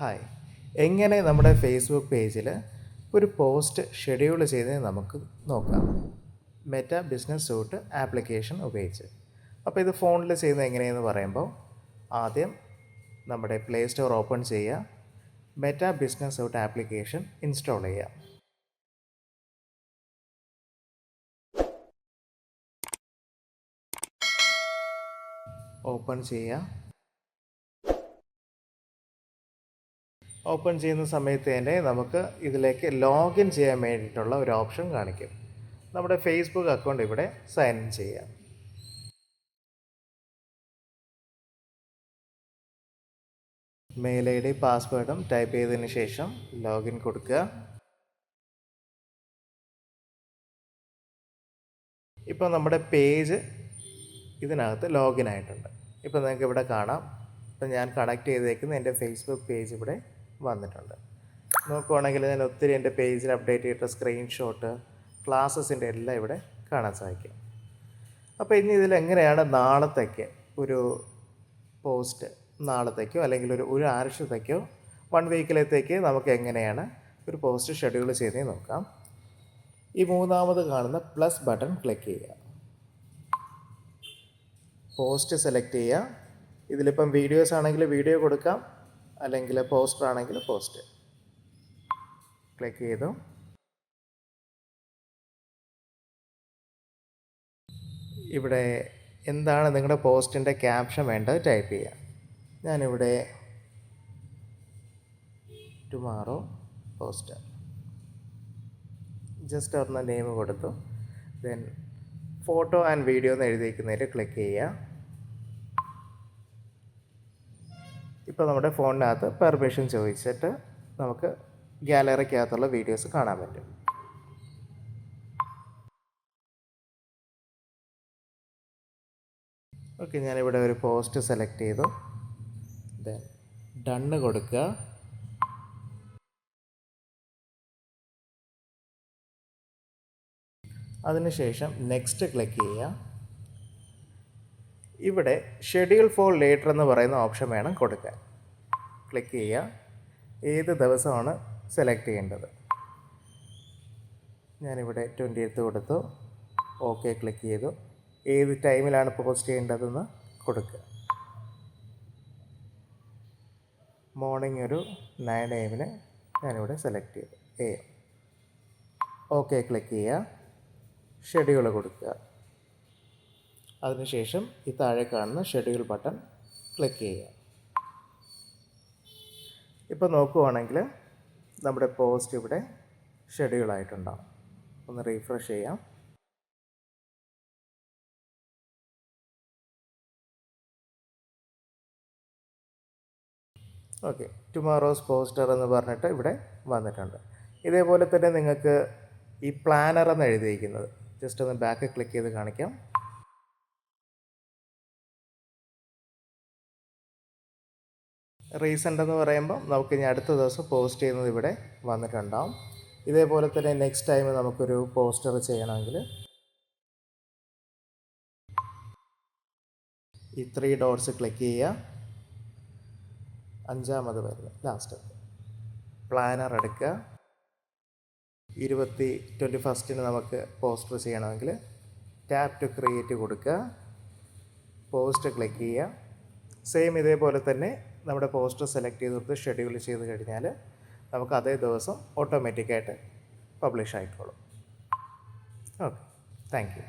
Hi എങ്ങനെ നമ്മുടെ Facebook പേജിൽ ഒരു പോസ്റ്റ് ഷെഡ്യൂൾ ചെയ്ത് നമുക്ക് നോക്കാം. മെറ്റ ബിസിനസ് സൂട്ട് ആപ്ലിക്കേഷൻ ഉപയോഗിച്ച്. അപ്പോൾ ഇത് ഫോണിൽ ചെയ്യുന്നത് എങ്ങനെയെന്ന് പറയുമ്പോൾ ആദ്യം നമ്മുടെ പ്ലേ സ്റ്റോർ ഓപ്പൺ ചെയ്യുക Meta business suite application install ചെയ്യുക ഓപ്പൺ ചെയ്യുക ഓപ്പൺ ചെയ്യുന്ന സമയത്ത് തന്നെ നമുക്ക് ഇതിലേക്ക് ലോഗിൻ ചെയ്യാൻ വേണ്ടിയിട്ടുള്ള ഒരു ഓപ്ഷൻ കാണിക്കും. നമ്മുടെ ഫേസ്ബുക്ക് അക്കൗണ്ട് ഇവിടെ സൈൻ ഇൻ ചെയ്യാം. മെയിൽ ഐ ഡി പാസ്വേഡും ടൈപ്പ് ചെയ്തതിന് ശേഷം ലോഗിൻ കൊടുക്കുക. ഇപ്പോൾ നമ്മുടെ പേജ് ഇതിനകത്ത് ലോഗിൻ ആയിട്ടുണ്ട്. ഇപ്പോൾ നിങ്ങൾക്ക് ഇവിടെ കാണാം. ഇപ്പം ഞാൻ കണക്ട് ചെയ്തേക്കുന്ന എന്റെ ഫേസ്ബുക്ക് പേജ് ഇവിടെ വന്നിട്ടുണ്ട്. നോക്കുവാണെങ്കിൽ ഞാൻ ഒത്തിരി എന്റെ പേജിൽ അപ്ഡേറ്റ് ചെയ്തിട്ട സ്ക്രീൻഷോട്ട് ക്ലാസ്സസിന്റെ എല്ലാം ഇവിടെ കാണാൻ സാധിക്കും. അപ്പോൾ ഇനി ഇതിലെങ്ങനെയാണ് നാളത്തേക്ക് ഒരു പോസ്റ്റ് നാളത്തേക്കോ അല്ലെങ്കിൽ ഒരു ഒരു ആഴ്ചത്തേക്കോ വൺ വീക്കിലത്തേക്ക് നമുക്ക് എങ്ങനെയാണ് ഒരു പോസ്റ്റ് ഷെഡ്യൂൾ ചെയ്തേ നോക്കാം. ഈ മൂന്നാമത് കാണുന്ന പ്ലസ് ബട്ടൺ ക്ലിക്ക് ചെയ്യുക. പോസ്റ്റ് സെലക്ട് ചെയ്യുക. ഇതിലിപ്പം വീഡിയോസ് ആണെങ്കിൽ വീഡിയോ കൊടുക്കാം. അല്ലെങ്കിൽ പോസ്റ്റർ ആണെങ്കിൽ പോസ്റ്റ് ക്ലിക്ക് ചെയ്തു. ഇവിടെ എന്താണ് നിങ്ങളുടെ പോസ്റ്റിന്റെ ക്യാപ്ഷൻ വേണ്ടത് ടൈപ്പ് ചെയ്യുക. ഞാനിവിടെ ടുമാറോ പോസ്റ്റ് ജസ്റ്റ് ഒന്ന് നെയിം കൊടുത്തു. ദെൻ ഫോട്ടോ ആൻഡ് വീഡിയോ എന്ന് എഴുതിയിരിക്കുന്നതിൽ ക്ലിക്ക് ചെയ്യുക. ഇപ്പോൾ നമ്മുടെ ഫോണിനകത്ത് പെർമിഷൻ ചോദിച്ചിട്ട് നമുക്ക് ഗ്യാലറിക്കകത്തുള്ള വീഡിയോസ് കാണാൻ പറ്റും. ഓക്കെ ഞാനിവിടെ ഒരു പോസ്റ്റ് സെലക്ട് ചെയ്തു. ദെൻ ഡണ്ണ് കൊടുക്കുക. അതിനുശേഷം നെക്സ്റ്റ് ക്ലിക്ക് ചെയ്യുക. ഇവിടെ ഷെഡ്യൂൾ ഫോർ ലേറ്റർ എന്ന് പറയുന്ന ഓപ്ഷൻ വേണം കൊടുക്കാൻ. ക്ലിക്ക് ചെയ്യുക. ഏത് ദിവസമാണ് സെലക്ട് ചെയ്യേണ്ടത്? ഞാനിവിടെ ട്വന്റി എയ്ത്ത് കൊടുത്തു. ഓക്കെ ക്ലിക്ക് ചെയ്തു. ഏത് ടൈമിലാണ് പോസ്റ്റ് ചെയ്യേണ്ടതെന്ന് കൊടുക്കുക. മോർണിംഗ് ഒരു നയൻ എ എമ്മിന് ഞാനിവിടെ സെലക്ട് ചെയ്തു. എ ഓക്കെ ക്ലിക്ക് ചെയ്യുക. ഷെഡ്യൂൾ കൊടുക്കുക. അതിനുശേഷം ഈ താഴെ കാണുന്ന ഷെഡ്യൂൾ ബട്ടൺ ക്ലിക്ക് ചെയ്യുക. ഇപ്പോൾ നോക്കുവാണെങ്കിൽ നമ്മുടെ പോസ്റ്റ് ഇവിടെ ഷെഡ്യൂൾ ആയിട്ടുണ്ടാവും. ഒന്ന് റീഫ്രഷ് ചെയ്യാം. ഓക്കെ ടുമോറോസ് പോസ്റ്റർ എന്ന് പറഞ്ഞിട്ട് ഇവിടെ വന്നിട്ടുണ്ട്. ഇതേപോലെ തന്നെ നിങ്ങൾക്ക് ഈ പ്ലാനർ എന്ന് എഴുതിയിരിക്കുന്നത്. ജസ്റ്റ് ഒന്ന് ബാക്ക് ക്ലിക്ക് ചെയ്ത് കാണിക്കാം. റീസെന്റ് എന്ന് പറയുമ്പോൾ നമുക്ക് ഇനി അടുത്ത ദിവസം പോസ്റ്റ് ചെയ്യുന്നത് ഇവിടെ വന്നിട്ടുണ്ടാവും. ഇതേപോലെ തന്നെ നെക്സ്റ്റ് ടൈം നമുക്കൊരു പോസ്റ്റർ ചെയ്യണമെങ്കിൽ ഈ ത്രീ ഡോട്ട്സ് ക്ലിക്ക് ചെയ്യുക. അഞ്ചാമത് വരുന്നത് ലാസ്റ്റ് പ്ലാനർ എടുക്കുക. ഇരുപത്തി ട്വന്റി ഫസ്റ്റിന് നമുക്ക് പോസ്റ്റർ ചെയ്യണമെങ്കിൽ ടാപ്പ് ടു ക്രിയേറ്റ് കൊടുക്കുക. പോസ്റ്റ് ക്ലിക്ക് ചെയ്യുക. സെയിം ഇതേപോലെ തന്നെ നമ്മുടെ പോസ്റ്റർ സെലക്ട് ചെയ്ത് കൊടുത്ത് ഷെഡ്യൂൾ ചെയ്ത് കഴിഞ്ഞാൽ നമുക്ക് അതേ ദിവസം ഓട്ടോമാറ്റിക്കായിട്ട് പബ്ലിഷ് ആയിക്കോളും. Okay thank you